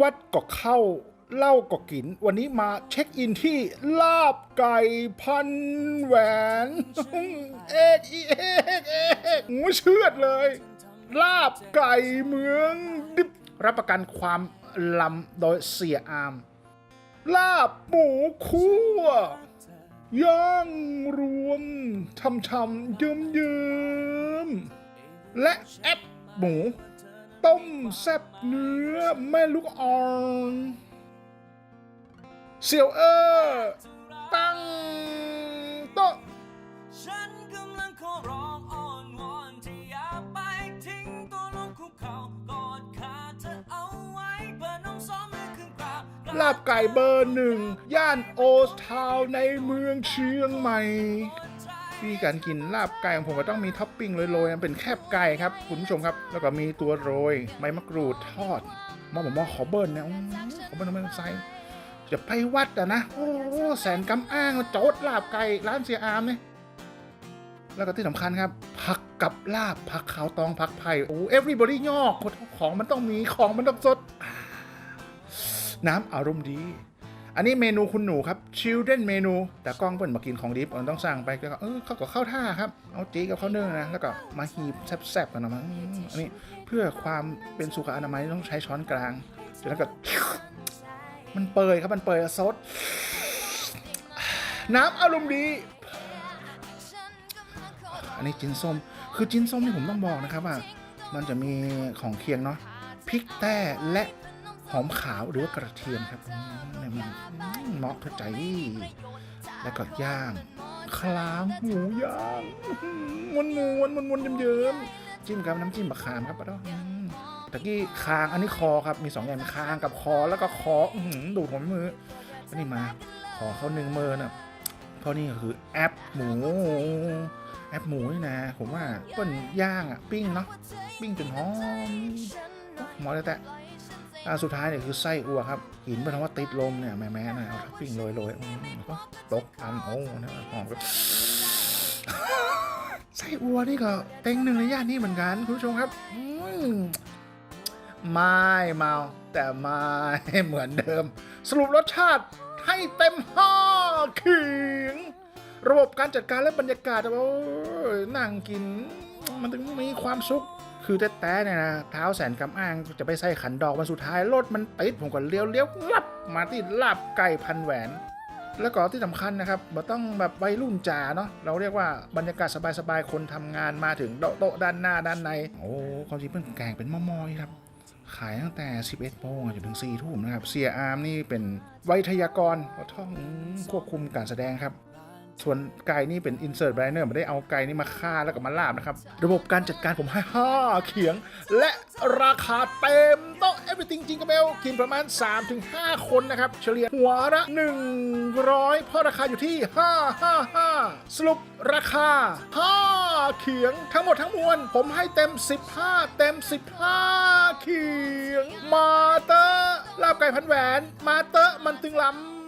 วัดก็เข้าเหล้าก็กิน วันนี้มาเช็คอินที่ลาบไก่พันแหวน เอกอีเอกเอกงูเชือดเลย ลาบไก่เมืองดิบรับประกันความลำโดยเสียอาม ลาบหมูคั่วย่างรวมชำๆเยิ้มเยิ้มและแอปหมู ต้มแซ่บเนื้อแม่ลูกอ่อนเสี่ยวเออตั้งโต๊ะฉันกำลังขอร้องอ้อนวอนที่อย่าไปทิ้งตัวลงคุกเข่ากอดขาเธอเอาไว้เพื่อน้องสองมือขึ้นกราบลาบไก่เบอร์หนึ่ง ย่านโอสทาวน์ในเมืองเชียงใหม่ วิธีการกินลาบไก่ของผมก็ต้องมีท็อปปิ้งโรยๆเป็นแคบไก่ครับคุณผู้ชมครับ แล้วก็มีตัวโรยใบมะกรูดทอดหมอผมมอขอเบิ้ลนะอื้อขอเบิ้ลไม่ต้องใส่จะไปวัดอะนะ โอ้แสนกำอ้างโจดลาบไก่ร้านเสียอามเนี่ยแล้วก็ที่สำคัญครับ ผักกับลาบผักขาวตองผักไผ่โอ้ everybody ยอกของมันต้องมีของมันต้องสด น้ำอารมณ์ดี อันนี้เมนูคุณหนูครับ children เมนู แต่กล้องเปิดมากินของดิบมันต้องสั่งไปแล้วก็เออเขาก็เข้าท่าครับ เอาจีกับข้าวเนื้อนะ แล้วก็มาฮีบแซ่บๆกันนะมั้งอันนี้เพื่อความเป็นสุขอนามัยต้องใช้ช้อนกลางแล้วก็มันเปยครับมันเปยซดน้ำอารมณ์ดี อันนี้จินส้ม คือจินส้มนี่ผมต้องบอกนะครับว่า มันจะมีของเคียงเนาะพริกแต้และ หอมขาวหรือว่ากระเทียมครับเนี่ยมันเหมาะกับใจ แล้วก็ย่างคลางหมูย่างมวนมวนมวนมวนๆเยิ้มๆจิ้มกับน้ำจิ้มมะขามครับป้าดอกตะกี้คางอันนี้คอครับมีสองอย่างคางกับคอแล้วก็คอหือดูดหัวมืออันนี้มา ขอเขาหนึ่งมือน่ะเพราะนี่ก็คือแอปหมูแอปหมูนี่นะ ผมว่าเปิ้นย่างอะปิ้งเนาะปิ้งจนหอมหมอเลยแต่ อ่าสุดท้ายเนี่ยคือไส้อัวครับหินเป็นคำว่าติดลมเนี่ยแม่แม่น่ยเอาท็อปปิ้งโรยโรยก็ตกอันโอ้เนี่ยหอมก็ไส้อัวนี่ก็เต็งหนึ่งในย่านนี้เหมือนกันคุณผู้ชมครับไม่เมาแต่ไม่เหมือนเดิม สรุปรสชาติให้เต็มห้าขิง ระบบการจัดการและบรรยากาศแบบว่าโอ้นั่งกิน มันถึงมีความสุข คือแต่แต่เนี่ยนะเท้าแสนกำอ้างจะไปใส่ขันดอกวันสุดท้ายรถมันติดผมก็เลี้ยวเลี้ยวลับมาที่ลาบไก่พันแหวน แล้วก็ที่สำคัญนะครับเราต้องแบบวัยรุ่นจ๋าเนาะเราเรียกว่าบรรยากาศสบายๆคนทำงานมาถึงโต๊ะด้านหน้าด้านใน โอ้ความจริงเพิ่งแกงเป็นมอๆครับขายตั้งแต่ 11โมงจนถึง4ทุ่มนะครับเสียอาร์มนี่เป็นไวยทยากรท่องควบคุมการแสดงครับ ส่วนไก่นี่เป็น insert brainer ไม่ได้เอาไก่นี่มาฆ่าแล้วก็มาลาบนะครับ ระบบการจัดการผมให้5เขียง และราคาเต็มโต๊ะ everything จริงกับเบลกินประมาณ 3-5 คนนะครับ เฉลี่ยหัวละ 100 เพราะราคาอยู่ที่ 555 สรุปราคา 5 เขียงทั้งหมดทั้งมวล ผมให้เต็ม 15 เต็ม 15 เขียง มาเตอร์ลาบไก่พันแหวน มาเตอร์มันตึงล้ำ